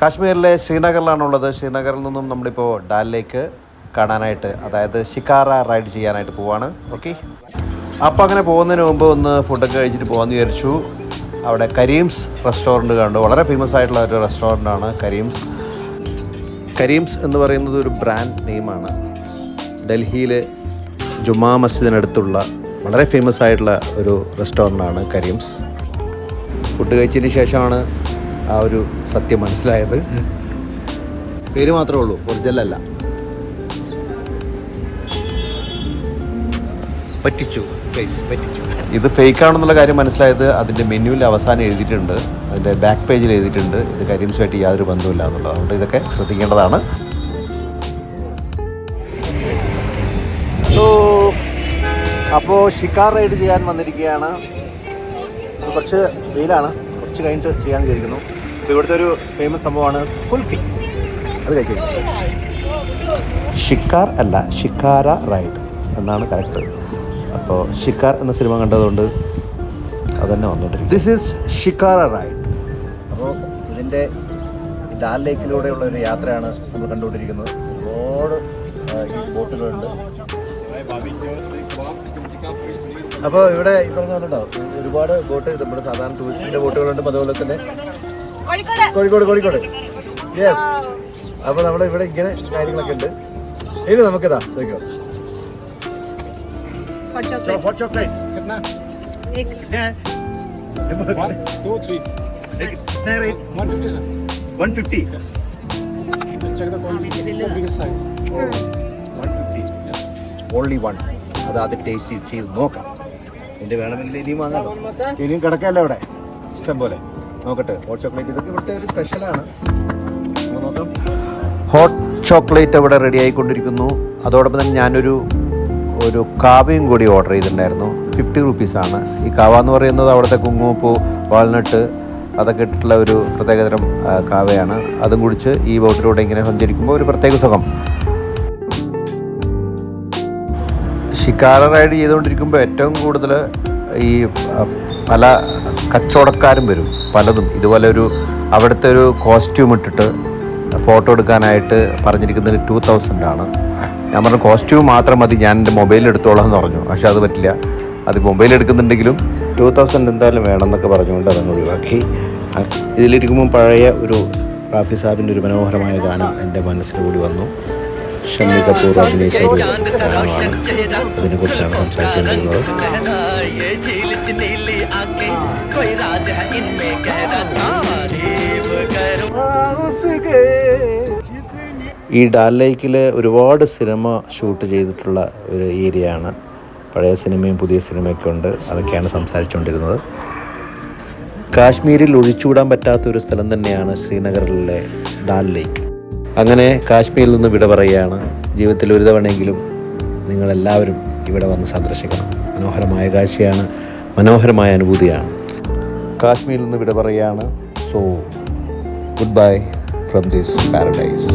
കാശ്മീരിലെ ശ്രീനഗറിലാണുള്ളത്. ശ്രീനഗറിൽ നിന്നും നമ്മളിപ്പോൾ ഡാലിലേക്ക് കാണാനായിട്ട് അതായത് ഷിക്കാറ റൈഡ് ചെയ്യാനായിട്ട് പോവാണ്. ഓക്കെ? അപ്പോൾ അങ്ങനെ പോകുന്നതിന് മുമ്പ് ഒന്ന് ഫുഡൊക്കെ കഴിച്ചിട്ട് പോകാമെന്ന് വിചാരിച്ചു. അവിടെ കരീംസ് റെസ്റ്റോറന്റ് കണ്ടു. വളരെ ഫേമസ് ആയിട്ടുള്ള ഒരു റെസ്റ്റോറന്റാണ് കരീംസ്. കരീംസ് എന്ന് പറയുന്നത് ഒരു ബ്രാൻഡ് നെയിമാണ് ഡൽഹിയിൽ ജുമാ മസ്ജിദിനടുത്തുള്ള വളരെ ഫേമസ് ആയിട്ടുള്ള ഒരു റെസ്റ്റോറന്റാണ് കരീംസ്. ഫുഡ് കഴിച്ചതിന് ശേഷമാണ് ആ ഒരു സത്യം മനസ്സിലായത്. പേര് മാത്രമേ ഉള്ളൂ ഒറിജിനലല്ല പറ്റിച്ചു പറ്റിച്ചു. ഇത് ഫേക്ക് ആണെന്നുള്ള കാര്യം മനസ്സിലായത് അതിന്റെ മെനുവിൽ അവസാനം എഴുതിയിട്ടുണ്ട് അതിന്റെ ബാക്ക് പേജിൽ എഴുതിയിട്ടുണ്ട്. ഇത് കരീംസുമായിട്ട് യാതൊരു ബന്ധവുമില്ല എന്നുള്ളത് അതുകൊണ്ട് ഇതൊക്കെ ശ്രദ്ധിക്കേണ്ടതാണ്. ഹലോ. അപ്പോൾ ഷിക്കാർ റൈഡ് ചെയ്യാൻ വന്നിരിക്കുകയാണ്. കുറച്ച് വെയിലാണ്. കുറച്ച് കഴിഞ്ഞിട്ട് ചെയ്യാൻ വിചാരിക്കുന്നു. ഇവിടുത്തെ ഒരു ഫേമസ് സംഭവമാണ് കുൽഫി. അത് കഴിച്ചു ഷിക്കാർ അല്ല ഷിക്കാര റൈഡ് എന്നാണ് കറക്റ്റ്. അപ്പോൾ ഷിക്കാർ എന്ന സിനിമ കണ്ടതുകൊണ്ട് അത് തന്നെ വന്നിട്ടുണ്ട് ദിസ് ഈസ് ഷിക്കാര റൈഡ്. അപ്പോൾ ഇതിന്റെ ഡാൽ ലേക്കിലൂടെയുള്ള ഒരു യാത്രയാണ് നമ്മൾ കണ്ടുകൊണ്ടിരിക്കുന്നത്. ഒരുപാട് ബോട്ടുകളുണ്ട്. അപ്പോൾ ഇവിടെ ഈ പറഞ്ഞ ഒരുപാട് ബോട്ട് നമ്മുടെ സാധാരണ ടൂറിസ്റ്റിന്റെ ബോട്ടുകളുണ്ട്. അതുപോലെ തന്നെ കോഴിക്കോട് കോഴിക്കോട് യെസ് അപ്പോൾ നമ്മുടെ ഇവിടെ ഇങ്ങനെ കാര്യങ്ങളൊക്കെ ഉണ്ട് ഇനി നമുക്കിതാ നോക്കിയോ हॉट चॉकलेट ഹോട്ട് ചോക്ലേറ്റ് एक One, two, three. One fifty cents. One fifty Check the quantity. The biggest size. One fifty only one അത് ആദ്യം ടേസ്റ്റ് ചെയ്ത് നോക്കാം ഇതിൻ്റെ വേണമെങ്കിൽ ഇനിയും വാങ്ങാം ഇനിയും കിടക്കല്ല ഇവിടെ ഇഷ്ടം പോലെ നോക്കട്ടെ. ഹോട്ട് ചോക്ലേറ്റ് ഇതൊക്കെ ഇവിടുത്തെ ഒരു സ്പെഷ്യലാണ് നോക്കാം. ഹോട്ട് ചോക്ലേറ്റ് അവിടെ റെഡി ആയിക്കൊണ്ടിരിക്കുന്നു. അതോടൊപ്പം തന്നെ ഞാനൊരു ഒരു കാവയും കൂടി ഓർഡർ ചെയ്തിട്ടുണ്ടായിരുന്നു. ഫിഫ്റ്റി റുപ്പീസാണ് ഈ കാവ എന്ന് പറയുന്നത് അവിടുത്തെ കുങ്കുമപ്പൂ വാൾനട്ട് അതൊക്കെ ഇട്ടിട്ടുള്ള ഒരു പ്രത്യേകതരം കാവയാണ് അതും കുടിച്ച് ഈ ബോട്ടിലൂടെ ഇങ്ങനെ സഞ്ചരിക്കുമ്പോൾ ഒരു പ്രത്യേക സുഖം. ഷിക്കാര റൈഡ് ചെയ്തുകൊണ്ടിരിക്കുമ്പോൾ ഏറ്റവും കൂടുതൽ ഈ പല കച്ചവടക്കാരും വരും പലതും. ഇതുപോലെ ഒരു അവിടുത്തെ ഒരു കോസ്റ്റ്യൂം ഇട്ടിട്ട് ഫോട്ടോ എടുക്കാനായിട്ട് പറഞ്ഞിരിക്കുന്നത് ടു തൗസൻഡ് ആണ്. ഞാൻ പറഞ്ഞു കോസ്റ്റ്യൂം മാത്രം മതി ഞാൻ എന്റെ മൊബൈൽ എടുത്തോളാം എന്ന് പറഞ്ഞു. പക്ഷേ അത് പറ്റില്ല. അത് മൊബൈൽ എടുക്കുന്നുണ്ടെങ്കിലും ടു തൗസൻഡ് എന്തായാലും വേണമെന്നൊക്കെ പറഞ്ഞുകൊണ്ട് അതങ്ങ് ഒഴിവാക്കി. ഇതിലിരിക്കുമ്പോൾ പഴയ ഒരു റാഫി സാബിന്റെ ഒരു മനോഹരമായ ഗാനം എന്റെ മനസ്സിൽ കൂടി വന്നു. ഷമ്മി കപൂർ അഭിനയിച്ച ഒരു ഗാനമാണ്. അതിനെക്കുറിച്ചാണ് സംസാരിക്കേണ്ടിയിരുന്നത്. ഈ ഡാൽ ലേക്കിൽ ഒരുപാട് സിനിമ ഷൂട്ട് ചെയ്തിട്ടുള്ള ഒരു ഏരിയയാണ്. പഴയ സിനിമയും പുതിയ സിനിമയൊക്കെ ഉണ്ട്. അതൊക്കെയാണ് സംസാരിച്ചുകൊണ്ടിരുന്നത്. കാശ്മീരിൽ ഒഴിച്ചുകൂടാൻ പറ്റാത്ത ഒരു സ്ഥലം തന്നെയാണ് ശ്രീനഗറിലെ ഡാൽ ലേക്ക്. അങ്ങനെ കാശ്മീരിൽ നിന്ന് വിട പറയുകയാണ്. ജീവിതത്തിൽ ഒരു തവണയെങ്കിലും നിങ്ങളെല്ലാവരും ഇവിടെ വന്ന് സന്ദർശിക്കണം. മനോഹരമായ കാഴ്ചയാണ് മനോഹരമായ അനുഭൂതിയാണ്. കാശ്മീരിൽ നിന്ന് വിട പറയുകയാണ്. So goodbye from this paradise